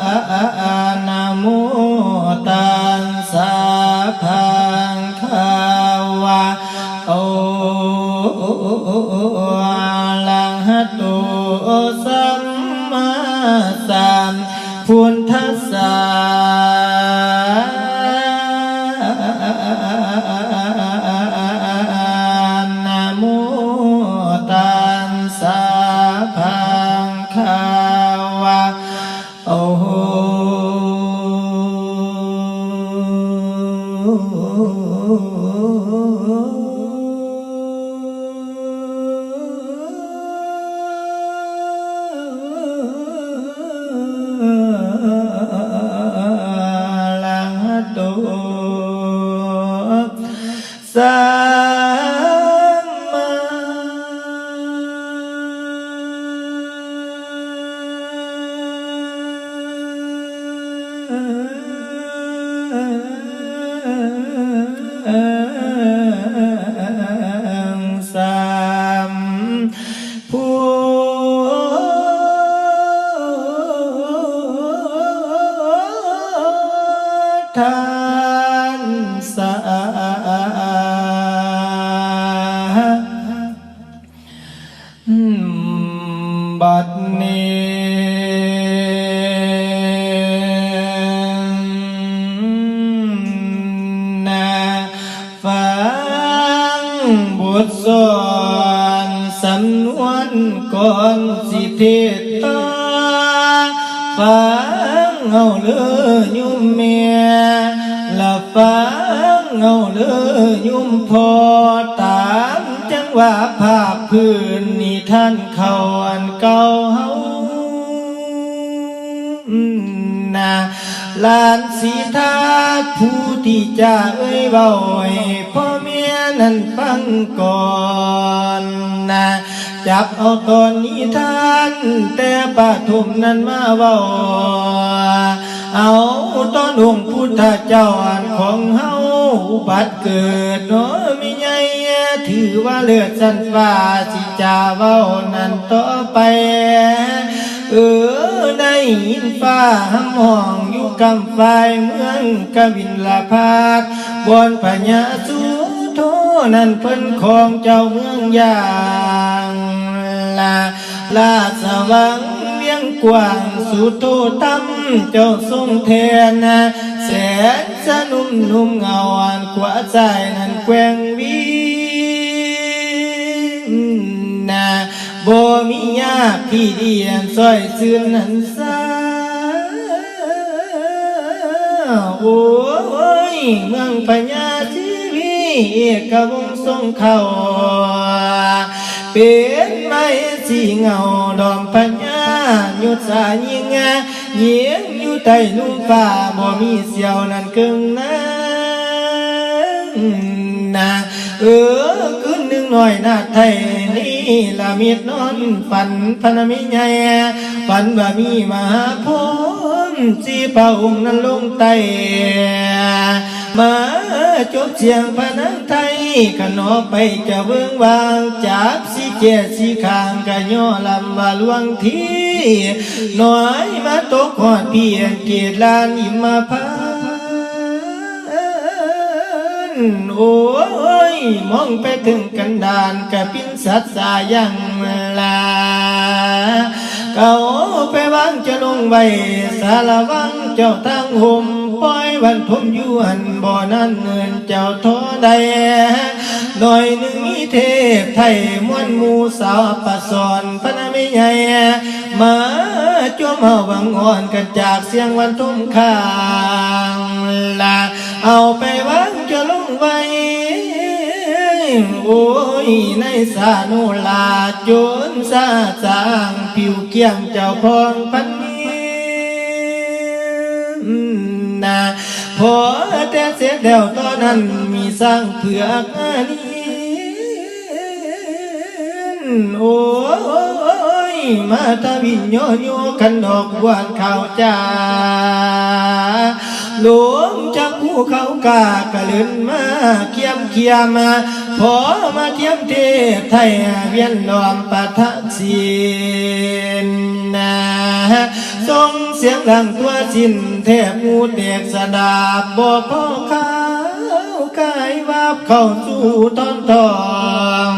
أ أ أ ท ตามจังหวะภาพพื้นนี่ท่านเขาอันเก่าเฮานาลานสีทาผู้ที่จะเอ้ยเบาให้พ่อเมียนั้นฟังก่อนนะจับเอาตอนนี้ท่าน แต่ปาทุมนั้นมาเบา เอาตอนองค์พุทธเจ้าอันของเฮาบัติเกิดเนาะมีไงถือว่าเลือดสันฟ้าสิจาเว้านั้นต่อไป เออได้ยินฟ้าห้ำห้องอยู่กำไฟเมืองกบินลาพาดบนพญาสุโทนั่นเพิ่นของเจ้าเมืองยางลาลาสวัง กว้างสุโทตั้มเจ้าทรงเทนนะแสนสนุ่มนุ่มเงาอันขวาใจนั้นแกว่งวีนะบ่มียากพี่เดียนซอยซื่นหันซาโอ้ยเมืองพญาชีวีเอกวงทรงเขาเป็นไม้สีเงาดอมพญา ยุดสายิงเยียงอยู่ใต้ลุ่มฟ้าบ่มีเสียวนั่นกึ่งนั้นนะเออคืนหนึ่งหน่อยนาไทยนี่ละมีดนอนฝันพนมิใหญ่ฝันว่ามีมหาพรหมจีพระองค์นั้นลงไตมาจบเสียงพนังไทย ขนอไปจะเบื้องวางจับสีเจสีขางกะย่อลำว่าลวงทีน้อยมาตกหอดเพียงเกตลานอิมาพาโอ้ยมองไปถึงกันดานกับปินสัตสายังลาเขาไปวางจะลงใบสารวังเจ้าทางห่ม ปล่อยวันทมอยู่หันบ่อนั้นเงินเจ้าท้อใดหน่อยหนึ่งมีเทพไทยมวนมูสาวปะสอนพระนาไม่ใหญ่มาจวมเฮาบังอ่อนกันจากเสียงวันทุ่มข้างลาเอาไปวางจะลงไว้โอ้ยในสานุลาจนซาจางผิวเกี่ยงเจ้าพองพันนี้ นะพอแต่เสร็จแล้วตอนนั้นมีสร้างเผือกอันนี้โอ้ยมาตาวินโยโยกันดอกบวนข้าวจ้าหลวงจากภูเขากากระลินมาเคียมเคียมมาพอมาเทียมเทพไทยเวียนลอมปะทะศีนนะ ทรงเสียงดังตัวจินเทพมูเด็กสดาบบ่พอข้าวกายวาบเข้าสู่ตอนทอง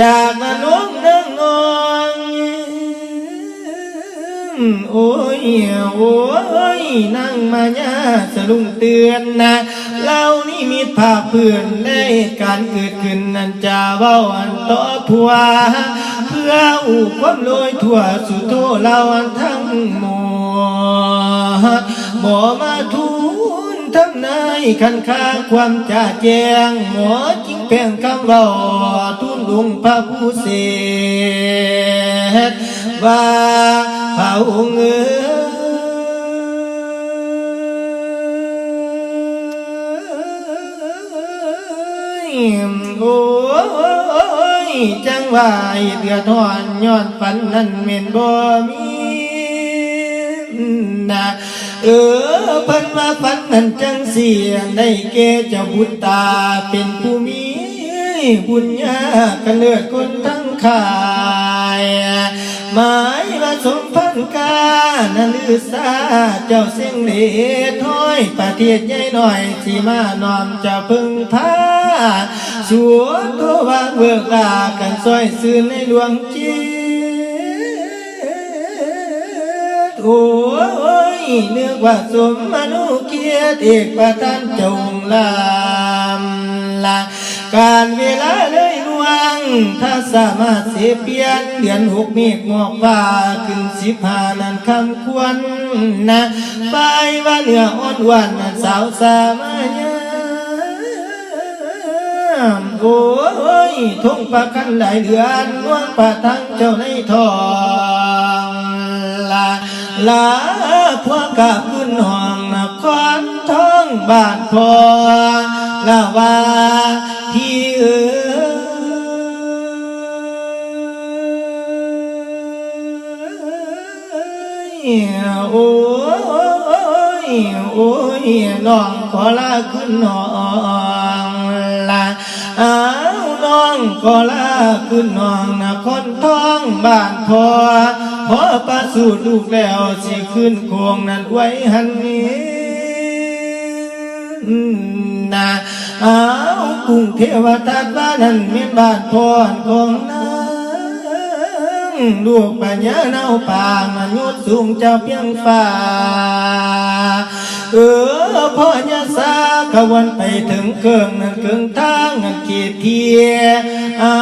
จากนรกนางนองโอ้ยโอ้ยนั่งมาญาสลุงเตือนนะเล่านี่มีภาพเพื่อนได้การเกิดขึ้นนั่นจะเว้าอันต่อผัว เพื่ออูความลอยทั่วสุโธเราอันทั้งหมดบ่มาทูลทำนายคันค้าความจ่าแจ้งหมอจิงเพียงคำเว้าทุนลุงพระผู้เสดว่าพระองค์เอ๋ยโอ้ จังว่าเดือดร้อนย้อนฝันนั้นเม่นบ่มีนะเออเพันมาฝันนั้นจังเสียได้แก่เจ้าบุตรตาเป็นผู้มีบุญญากันเลือดคนทั้งขาย หมายว่าสมพันกานันลือซาเจ้าเสียงเหลถ้อยประเทศใหญ่หน่อยที่มานอมจะพึ่งพาชัวตัววางเบิกลากันซอยซื่นในหลวงจีโอ้ยเนื้อว่าสมมนุเกียรติเอกประทานจงลามลาการเวลาเลย วงถ้าสามารถเสียเปียนเดือนหกเมฆหมอกฟ้าขึ้นสิบหานั้นคำควรนะไปว่าเหนืออ่อนหวานนั้นสาวสามัญโอ้ยทุ่งปะกันหลายเดือนนวงปะทั้งเจ้าในทองลาลาพวกกับขึ้นห้องนครท้องบ้านพอลาว่าที่เออ โอ้ยโอ้ยน้องขอลาขึ้นน้องลาอ้าวน้องขอลาขึ้นน้องนะคนท้องบ้านพอพอประสูติลูกแล้วสิขึ้นโคงนั้นไว้หันนี้นะอ้าวกรุงเทวทัตบ้านนั้นเมียนบ้านพรของนา ลูกปัญญาเนาปางมนุษย์สูงเจ้าเพียงฟ้า เออพ่อยาสากวันไปถึงเครื่องนั้นเครื่องทางนั้นเกียรติเทียอ้า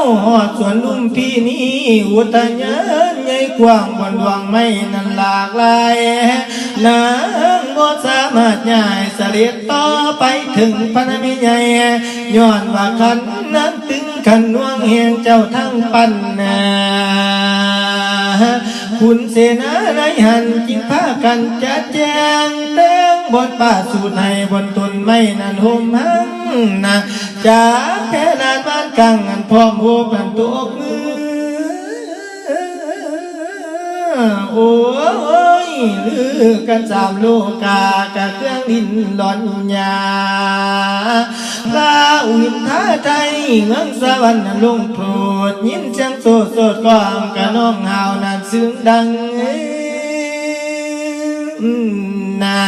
วหอดสวนลุ่มพี่นี้อุทยานใหญ่กว้างบนดวงไม่นั้นหลากหลายนาง บ่สามารถย้ายเสลียดต่อไปถึงพระมิใหญ่ย้อนว่าคันนั้นตึงขันน่วงเฮียงเจ้าทั้งปันนาคุณเสนาในหันจิงพากันจัดแจงเต้งบนป่าสูตรให้บนต้นไม้นั้นห่มหังนะจากแค่นานบ้านกังอันพร้อมโหบกันตัว โอ้ยลือกันสามโลกากะเครื่องดินหลอนยาพระอุณท้าใจเมืองสวรรค์ลงโปรดยินเสียงโสดโสดกวางกะน้องหาวนั้นซึ้งดังนา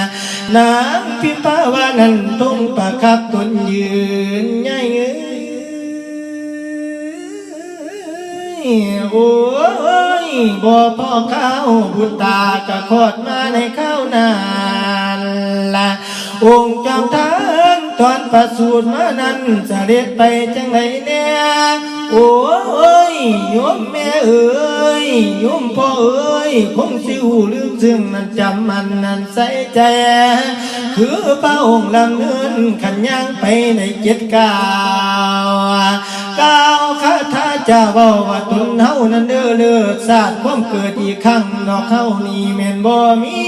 น้ำพิพาวานั้นทงประคับตนยืนใหญ่เอ้ย โอ้ยบ่พ่อข้าวบุตากะขอดมาในข้าวนานละองค์จอมทานตอนประสูติมานั้นเสด็จไปจังไรเนี่ยโอ้ยโยมแม่เอ้ยโยมพ่อเอ้ยคงสิหูลืมซึ่งนั้นจำมันนั้นใส่ใจ คือพระองค์ลำเนินขันย่างไปในเจ็ดกาว ก้าวคาถาจะเว้าว่าตนเฮานั้นเด้อเลิศศาสตร์ความเกิดอีกครั้งดอกเฮานี่แม่นบ่มี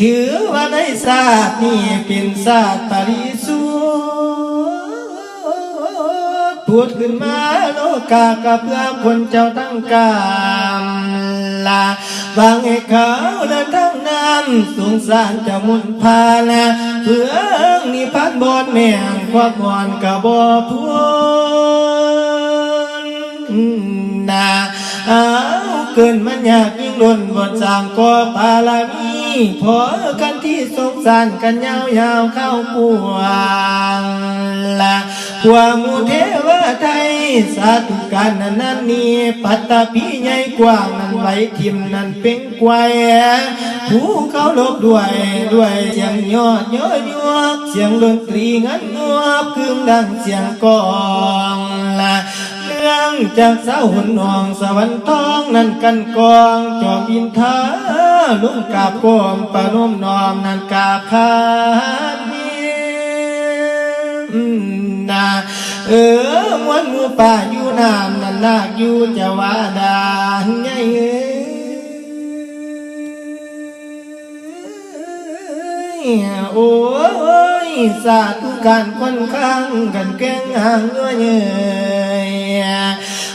ถือว่าในศาสตร์นี่เป็นศาสตร์ปริสุทธิ์พูดขึ้นมาโลกากับเพื่อคนเจ้าตั้งกามลาบางให้เขาเดินทางน้ำสงสารจะมุนพานะเพื่อนิพพานบอนแม่งความมอนกะบ่พู นาเอาเกินมันยากยิ่งล้นบทสร้างก็ปาลามีพอกันที่สงสารกันยาวยาวเข้ากวงละพวกหมูเทวไทยสาธุการนั้นนั้นนี่ปัตตาพีใหญ่กว้างนั้นไหลทิมนั้นเป็นกวายผู้เขาลบด้วยด้วยเสียงยอดยอดยวกเสียงดนตรีงันงวบคืนดังเสียงกองละ เรื่องจากสาวหุ่นนองสวรรค์ทองนั้นกันกองจอมบินทาลุงกาบโกมปะนมนอมนั้นกาบคาเมียนาเออมวนหมูป่าอยู่น้ำนั่นนาคอยู่จะว่าดานไงเอ้โอ้ยสาธุการค่อนข้างกันแกงห่างเงยเงย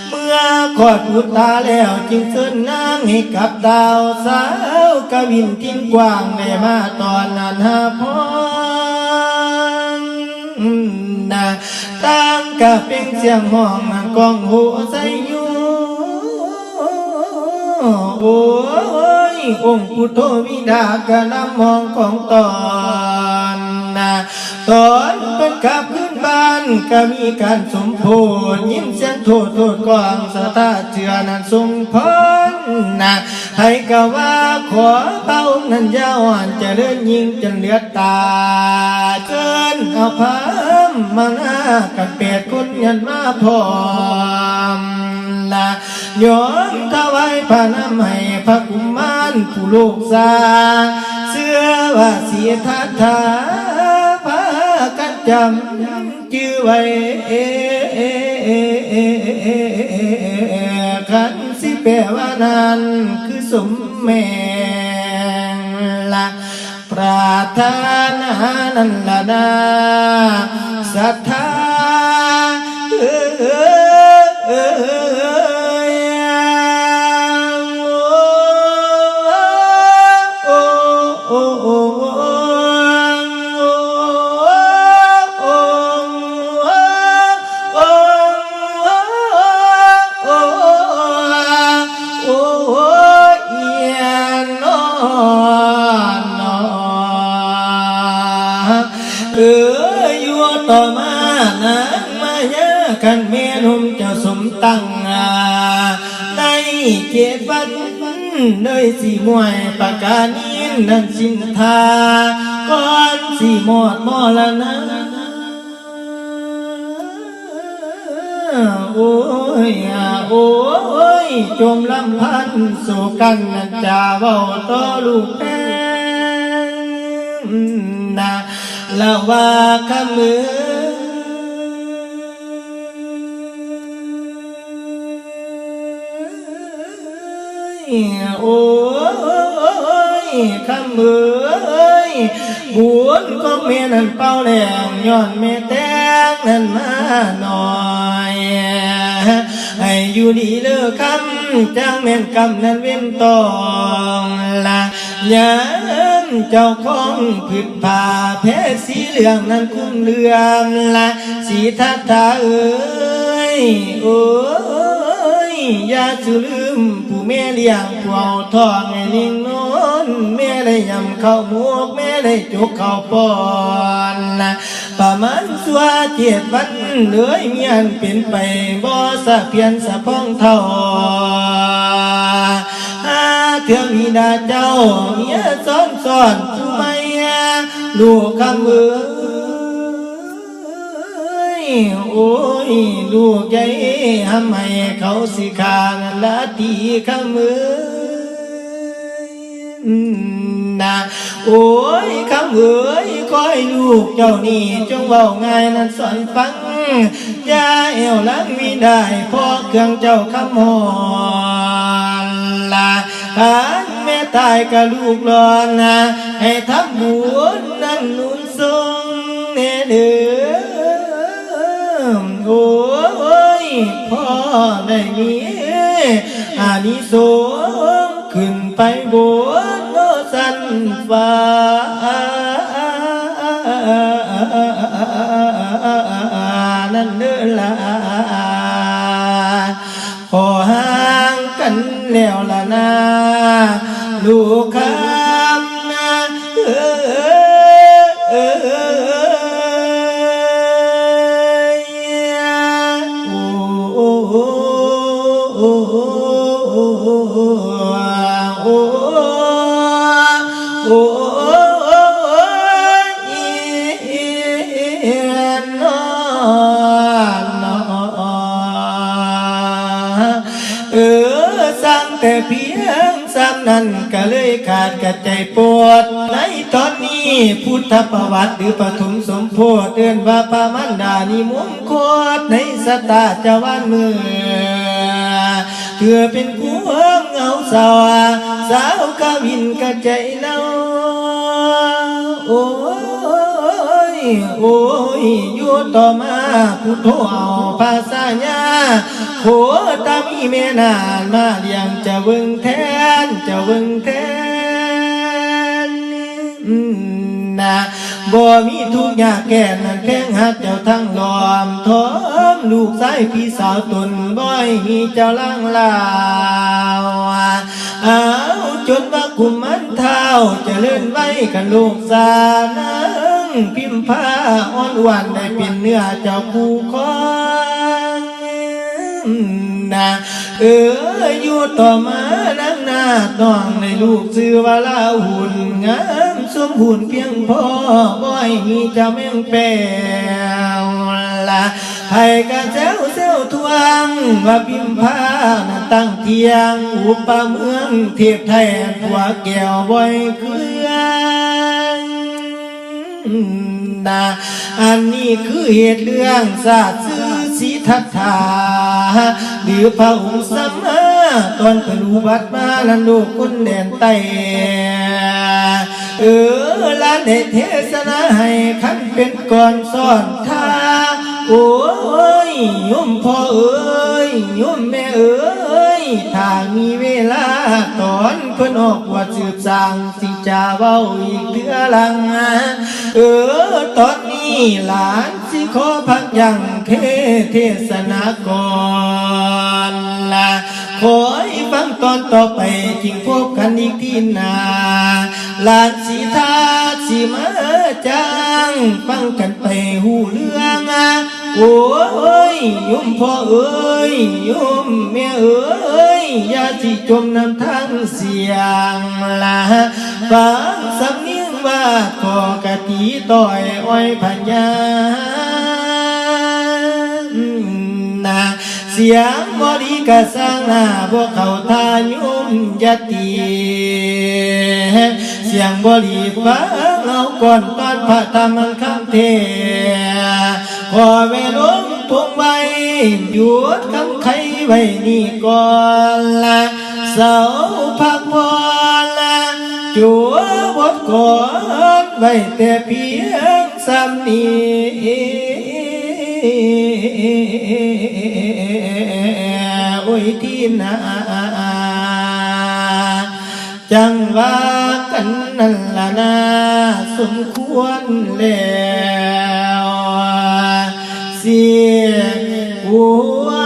เมื่อขอดอุตาแล้วจึงเสินนางให้กับดาวสาวกวินทิ้งกว้างได้มาตอนนั้นหาพรนะตั้งกะเป็นเสียงห้องมันกองหัวใส่อยู่โอ้ยองค์พุทโธวิดากะนำมองของตอนนะตอนเป็นขับขึ้นบ้านก็มีการสมโพธยิ้มเสียงโทษโทษกองสตาเจือนั้นทรงพรนะให้กะว่าขอเป้านั้นยาวอ่านจะเลื่อนยิงจนเหลือตาเกินเอาพามมาหน้ากับเป็ดคนยันมาพร้อมนะโยมถวายพระนำให้พระกุมารผู้ลูกสาเสื้อว่าเสียทัทธาพากันจำ ชื่อไว้ขันสิแปลว่านั้นคือสมแมงละปรารถนานันละนาสัทธา กันเมนุ่มเจ้าสมตั้งอาในเจ็ดวันเลยสีมวยประกานินนั่นสินทาก่อนสีหมอดมอละนะโอ้ยอะโอ้ยจมลำพันสู่กันนะจาเว้าต่อลูกแป้งนะละว่าคำมือ โอ้ยคำมือบุญก็เมียนั่นเป้าแหลงย้อนเมียแตงนั่นมาหน่อยให้อยู่ดีเลิกคำจ้างแม่นกำนั้นเว้นตองละยันเจ้าของผืดผ้าแพ้สีเหลืองนั้นคุ้มเลือมละสีทัตตาเอ้ยโอ้ย อย่าสุลืมผู้แม่เลี้ยงผู้เอาทองให้ลิงโนนแม่ได้ยำข้าวหมกแม่ได้จุกข้าวปอนนะประมาณสัวเจ็ดวันเหลือยเมียนเป็นไปบ่สะเพียนสะพ้องเท่าหาเถื่อมีดาเจ้าเมียซ้อนซ้อนผู้ไม่ลูกคำเอ้ย โอ้ย ลูกใหญ่ทำไมเขาสิขาละทีขมือนะโอ้ยคำเอ้ยคอยลูกเจ้านี่จงเว้าง่ายนั้นสอนฟังยาเอวลังมีได้พอเครื่องเจ้าคำหอนละขันแม่ตายกับลูกรอนนะให้ทำบุญนั้นนุนทรงเนเด้อ โอ้ยพ่อได้มีอานิสงส์ขึ้นไปบนโลสันฟ้านั่นเด้อละขอห่างกันแล้วล่ะนะลูกคำ ในตอนนี้พุทธประวัติหรือปฐมสมโพธิเดินว่าปามันดานิมงคตในสตาจาวันเมืองเธอเป็นคู่เงาสาวสาวกวินกระใจเนาโอ้ยโอ้ยอยู่ต่อมาผู้โทเอาภาษาญาโหตามีแม่นานมาเลี้ยงจะเวิงแทนจะเวิงแทน นะบ่มีทุกข์ยากแก่นั่นแพงหักเจ้าทั้งลอมทอมลูกสายพี่สาวตนบ่อยมีเจ้าล่างลาวเอาจนว่ากุมมันเท้าจะเลื่อนไว้กันลูกสานังพิมพ์ผ้าอ่อนหวานได้เป็นเนื้อเจ้าคู่คอง นะเอออยู่ต่อมานังนาดน้องในลูกซื้อว่าลาหุ่นงามสมหุ่นเพียงพอบ่อยมีจ้าแม่งแปลละให้กะเจ้าเซลทวงว่าพิมพ์ผ้านตั้งเทียงอุปเมืองเทียบไทยหัวแก้วบ่อยเครื่องนาอันนี้คือเหตุเรื่องศาสตร์ สีทัตถาหรือพระองค์สัมมาตอนเป็นอุบัติมาลันลูกคนแดนไตเออลานเดเทศนาให้ขันเป็นก่อนสอนทาโอ้ยยุ่มพ่อเอ้ยโยมแม่เอ้ย ถ้ามีเวลาตอนเพิ่นออกว่าสืบสางสิจะเว้าอีกเทื่อหลัง เออตอนนี้หลานสิขอพักยังเทเทศนาก่อนละขอให้ฟังตอนต่อไปจึงพบกันอีกที่นาหลานสีทาสีมาจัง ฟังกันไปหูเรื่องอ โอ้ยโยมพ่อเอ้ยโยมแม่เอ้ยอย่าสิจมน้ำทางเสียงละฟังสำเนียงว่าขอกะตีต่อยอ้อยพันยานาเสียงบอดีกะสร้างหน้าพวกเขาทายุมยตีเสียงบรีฟังเอาก่อนตอนพระธรรมคำเท ขอเวลงพวงไว้หยุดคำไขไว้นี่ก่อนละเสาพักพอละจัวบทกอนไว้แต่เพียงสามนี้โอ้ยที่นาจังว่ากันนั่นละนาสมควรแล้ว เสียหัว